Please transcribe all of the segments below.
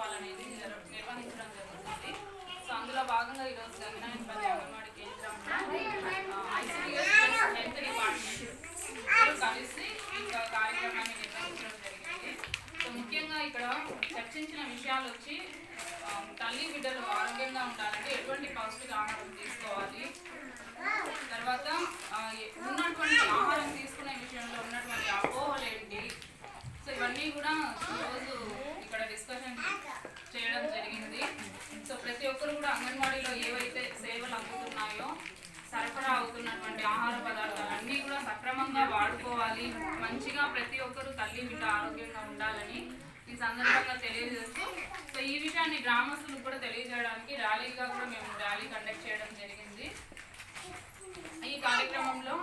మాసోత్సవాలు అనేది నిర్వహించడం జరుగుతుంది. సో అందులో భాగంగా ఈరోజు గంగనాయనపల్లి అంగన్వాడీ కేంద్రంలో ఐసీడీఎస్ హెల్త్ డిపార్ట్మెంట్ కలిసి ఇంకా కార్యక్రమాన్ని నిర్వహించడం జరిగింది. సో ముఖ్యంగా ఇక్కడ చర్చించిన విషయాలు వచ్చి తల్లి బిడ్డలు ఆరోగ్యంగా ఉండాలంటే ఎటువంటి పౌష్టిక ఆహారం తీసుకోవాలి. తర్వాత ఉన్నటువంటి ఆహారం తీసుకునే విషయంలో ఉన్నటువంటి అపోహలు ఏంటి? సో ఇవన్నీ కూడా రోజు ఇక్కడ డిస్కషన్ చేయడం జరిగింది. సో ప్రతి ఒక్కరు కూడా అంగన్వాడీలో ఏవైతే సేవలు అందుతున్నాయో సరఫరా అవుతున్నటువంటి ఆహార పదార్థాలు అన్నీ కూడా సక్రమంగా వాడుకోవాలి. మంచిగా ప్రతి ఒక్కరు తల్లి బిడ్డ ఆరోగ్యంగా ఉండాలని ఈ సందర్భంగా తెలియజేస్తూ సో ఈ విషయాన్ని గ్రామస్తులకు కూడా తెలియజేయడానికి ర్యాలీగా కూడా మేము ర్యాలీ కండక్ట్ చేయడం జరిగింది. ఈ కార్యక్రమంలో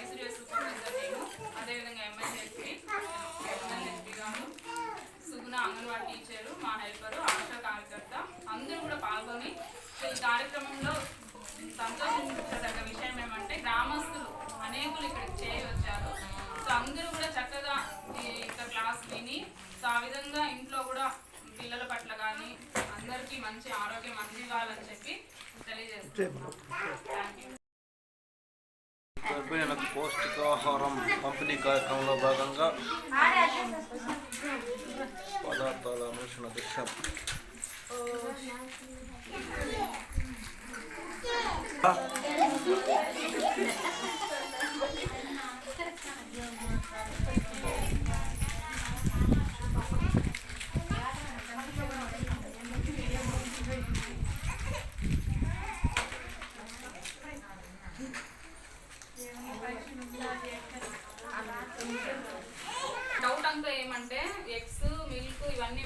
ఐసీడీఎస్ సూపర్వైజర్ నేను అదేవిధంగా ఎంఎస్ఎస్పీ అంగన్వాడీ టీచరు మా హెల్పరు ఆశా కార్యకర్త అందరూ కూడా పాల్గొని ఈ కార్యక్రమంలో సంతోషించదగ్గ విషయం ఏమంటే గ్రామస్తులు అనేకులు ఇక్కడికి చేరి వచ్చారు సో అందరూ కూడా చక్కగా యొక్క క్లాస్ విని సో ఆ విధంగా ఇంట్లో కూడా పిల్లల పట్ల కానీ అందరికీ మంచి ఆరోగ్యం అందివ్వాలని చెప్పి తెలియజేస్తున్నాను థ్యాంక్ యూ గర్భిణులకు పౌష్టికాహారం పంపిణీ కార్యక్రమంలో భాగంగా పదార్థాల అన్వేషణ దిశ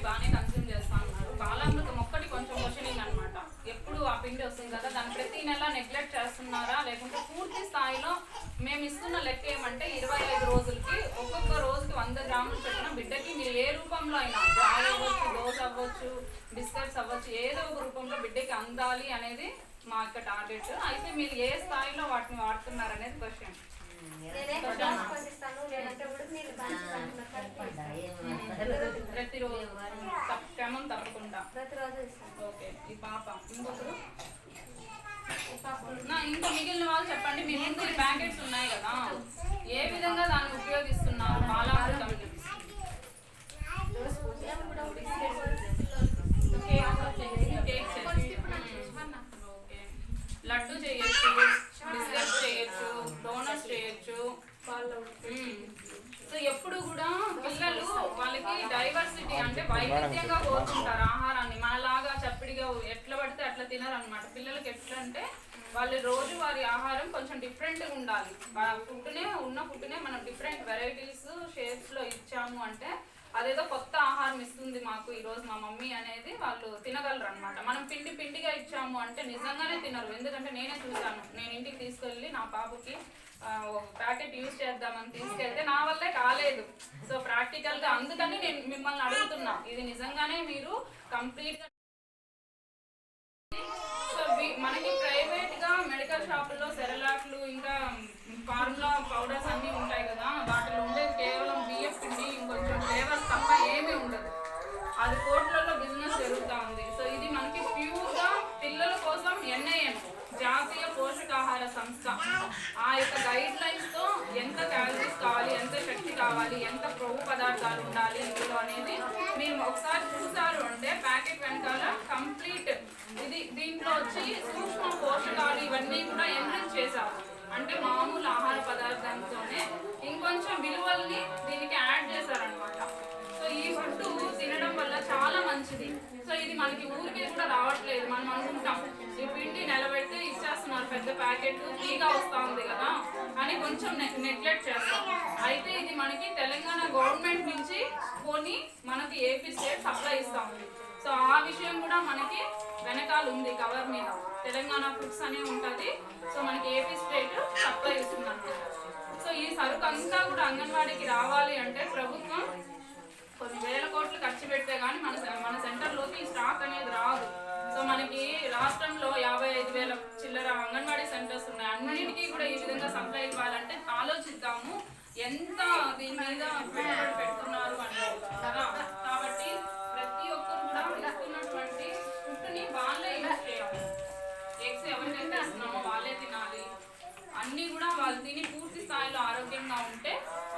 బాగానే కన్స్యూమ్ చేస్తా ఉన్నారు బాలామృతం ఒక్కటి కొంచెం క్వశ్చనింగ్ అనమాట ఎప్పుడు ఆ పిండి వస్తుంది కదా దాన్ని ప్రతి నెల నెగ్లెక్ట్ చేస్తున్నారా? లేకుంటే పూర్తి స్థాయిలో మేము ఇస్తున్న లెక్క ఏమంటే ఇరవై ఐదు రోజులకి ఒక్కొక్క రోజుకి వంద గ్రాములు చొప్పున బిడ్డకి మీరు ఏ రూపంలో అయినా జాయ్ అవ్వచ్చు దోశ అవ్వచ్చు బిస్కెట్స్ అవ్వచ్చు ఏదో ఒక రూపంలో బిడ్డకి అందాలి అనేది మా యొక్క టార్గెట్. అయితే మీరు ఏ స్థాయిలో వాటిని వాడుతున్నారు అనేది క్వశ్చన్ పాప. ఇంకొకరు? నా ఇంకా మిగిలిన వాళ్ళు చెప్పండి మీ ముందు ప్యాకెట్స్ ఉన్నాయి కదా. ఏ విధంగా దాన్ని ఉపయోగిస్తున్నారు? బాలామృతం కేక్ లడ్డు చేయొచ్చు బిస్కెట్ చేయొచ్చు డోనట్స్ చేయొచ్చు. సో ఎప్పుడు కూడా పిల్లలు వాళ్ళకి డైవర్సిటీ అంటే వైవిధ్యంగా కోరుకుంటారు ఆహారాన్ని. మనలాగా చప్పిడిగా ఎట్లా పడితే అట్లా తినరు అనమాట పిల్లలకి ఎట్లా అంటే వాళ్ళ రోజు వారి ఆహారం కొంచెం డిఫరెంట్గా ఉండాలి. ఫుడ్నే ఉన్న ఫుడ్నే మనం డిఫరెంట్ వెరైటీస్ షేప్స్లో ఇచ్చాము అంటే అదేదో కొత్త ఆహారం ఇస్తుంది మాకు ఈ రోజు మా మమ్మీ అనేది వాళ్ళు తినగలరు అనమాట మనం పిండి పిండిగా ఇచ్చాము అంటే నిజంగానే తినరు. ఎందుకంటే నేనే చూశాను. నేను ఇంటికి తీసుకెళ్ళి నా పాపకి ఒక ప్యాకెట్ యూజ్ చేద్దామని తీసుకెళ్తే నా వల్లే కాలేదు. సో ప్రాక్టికల్గా అందుకని నేను మిమ్మల్ని అడుగుతున్నా. ఇది నిజంగానే మీరు కంప్లీట్గా సో మనకి ప్రైవేట్గా మెడికల్ షాపుల్లో సెరలాక్లు ఇంకా ఫార్ములా పౌడర్స్ అన్ని ఉంటాయి కదా వాటిలో ఉండే కేవలం బియ్యం పిండి ఇంకొంచెం ఫ్లేవర్స్ తప్ప ఏమీ ఉండదు. అది కోట్లలో బిజినెస్ జరుగుతూ ఉంది. సో ఇది మనకి ప్యూర్గా పిల్లల కోసం ఎన్ఐఎం జాతీయ పోషకాహార సంస్థ. ఆ యొక్క గైడ్ లైన్స్తో ఎంత క్యాలరీస్ కావాలి ఎంత శక్తి కావాలి ఎంత కొవ్వు పదార్థాలు ఉండాలి ఇందులో అనేది మీరు ఒకసారి చూసారు అంటే ప్యాకెట్ వెనకాల కంప్లీట్ ఇది దీంట్లో వచ్చి సూక్ష్మ పోషకాలు ఇవన్నీ కూడా ఎన్హెన్స్ చేశారు. అంటే మామూలు ఆహార పదార్థంతోనే ఇంకొంచెం విలువల్ని దీనికి యాడ్ చేశారనమాట సో ఈ ఫుడ్ తినడం వల్ల చాలా మంచిది. సో ఇది మనకి ఊరికే కూడా రావట్లేదు. మనం అనుకుంటాం ఈ పిండి నెల పెద్ద ప్యాకెట్ ఫ్రీగా వస్తా ఉంది కదా అని కొంచెం నెగ్లెక్ట్ చేస్తాం. అయితే ఇది మనకి తెలంగాణ గవర్నమెంట్ నుంచి కొని మనకి ఏపీ స్టేట్ సప్లై ఇస్తా ఉంది సో ఆ విషయం కూడా మనకి వెనకాల ఉంది కవర్ మీద. తెలంగాణ ఫుడ్స్ అనే ఉంటుంది. సో మనకి ఏపీ స్టేట్ సప్లై ఇస్తుంది సో ఈ సరుకు అంతా కూడా అంగన్వాడీకి రావాలి అంటే ప్రభుత్వం కొన్ని వేల కోట్లు ఖర్చు పెడితే కానీ మన మన సెంటర్లోకి ఈ స్టాక్ అనేది రాదు. సో మనకి రాష్ట్రంలో యాభై ఐదు వేల చిల్లర అంగన్వాడీ సెంటర్స్ ఉన్నాయి. అన్నింటికి కూడా ఈ విధంగా సప్లై ఇవ్వాలంటే ఆలోచిద్దాము. ఎంత దీని మీద పెట్టుబడి పెడుతున్నారు అంటారు కదా. కాబట్టి ప్రతి ఒక్కరు కూడా ఇస్తున్నటువంటి ఫుడ్ని వాళ్ళే యూజ్ చేయాలి. ఎగ్స్ ఎవరికైతే ఇస్తున్నామో వాళ్ళే తినాలి. అన్నీ కూడా వాళ్ళు తిని పూర్తి స్థాయిలో ఆరోగ్యంగా ఉంటే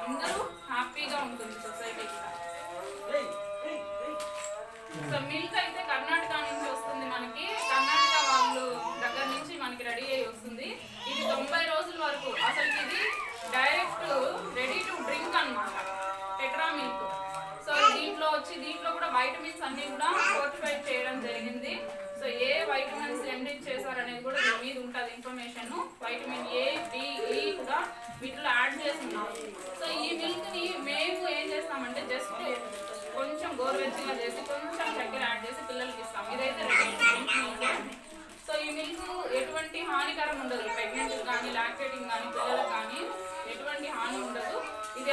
అందరూ హ్యాపీగా ఉంటుంది సొసైటీ కూడా మిల్క్ అయితే డైరెక్ట్ రెడీ టు డ్రింక్ అనమాట టెట్రా మిల్క్. సో దీంట్లో వచ్చి దీంట్లో కూడా వైటమిన్స్ అన్ని కూడా ఫోర్టిఫై చేయడం జరిగింది. సో ఏ వైటమిన్స్ ఎండి చేశారనేది కూడా దీని మీద ఉంటుంది ఇన్ఫర్మేషన్ వైటమిన్ ఏ బి కూడా వీటిలో యాడ్ చేస్తున్నాం. సో ఈ మిల్క్ని మేము ఏం చేస్తామంటే జస్ట్ కొంచెం గోరువెచ్చగా చేసి కొంచెం చక్కెర యాడ్ చేసి పిల్లలకి ఇస్తాం. ఇదైతే సో ఈ మిల్క్ ఎటువంటి హానికరం ఉండదు. ప్రెగ్నెంట్ కానీ లాక్టేటింగ్ కానీ పిల్లలు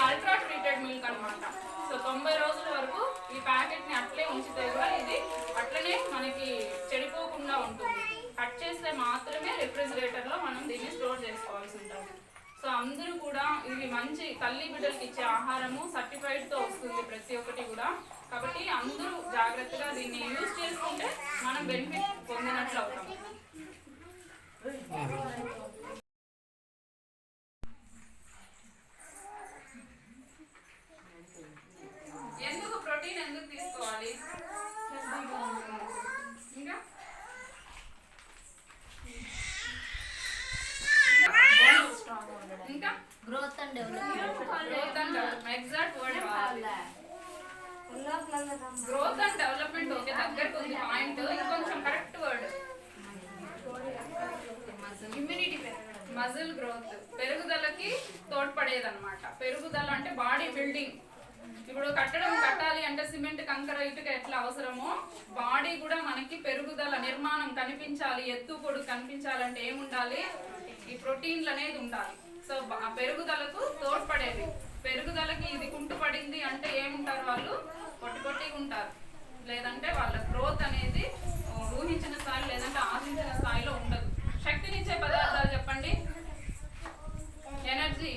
అల్ట్రా ట్రీటెడ్ మిల్క్ అనమాట సో తొంభై రోజుల వరకు ఈ ప్యాకెట్ని అట్లే ఉంచితే కూడా ఇది అట్లనే మనకి చెడిపోకుండా ఉంటుంది. కట్ చేస్తే మాత్రమే రిఫ్రిజిరేటర్లో మనం దీన్ని స్టోర్ చేసుకోవాల్సి ఉంటుంది. సో అందరూ కూడా ఇది మంచి తల్లి బిడ్డలకి ఇచ్చే ఆహారము సర్టిఫైడ్తో వస్తుంది ప్రతి ఒక్కటి కూడా. కాబట్టి అందరూ జాగ్రత్తగా దీన్ని యూజ్ చేసుకుంటే మనం బెనిఫిట్ పొందినట్లు అవుతాం ఎందుకు ప్రోటీన్ ఎందుకు తీసుకోవాలి ఇంకా ఇంకా growth and development growth and development exact word వాడాలి గ్రోత్ అండ్ డెవలప్మెంట్ ఓకే దగ్గరకు ఉంది పాయింట్ ఇంకొంచెం correct word immunity muscle growth పెరుగుదలకి తోడ్పడేదన్నమాట. పెరుగుదల అంటే బాడీ బిల్డింగ్ ఇప్పుడు కట్టడం కట్టాలి అంటే సిమెంట్ కంకర ఇటుక ఎట్లా అవసరమో బాడీ కూడా మనకి పెరుగుదల నిర్మాణం కనిపించాలి ఎత్తు పొడుగు కనిపించాలంటే ఏముండాలి? ఈ ప్రోటీన్లు అనేది ఉండాలి. సో పెరుగుదలకు తోడ్పడేది పెరుగుదలకి ఇది కుంటుపడింది అంటే ఏముంటారు వాళ్ళు పొట్టి పొట్టిగా ఉంటారు లేదంటే వాళ్ళ గ్రోత్ అనేది ఊహించిన స్థాయి లేదంటే ఆశించిన స్థాయిలో ఉండదు. శక్తినిచ్చే పదార్థాలు చెప్పండి. ఎనర్జీ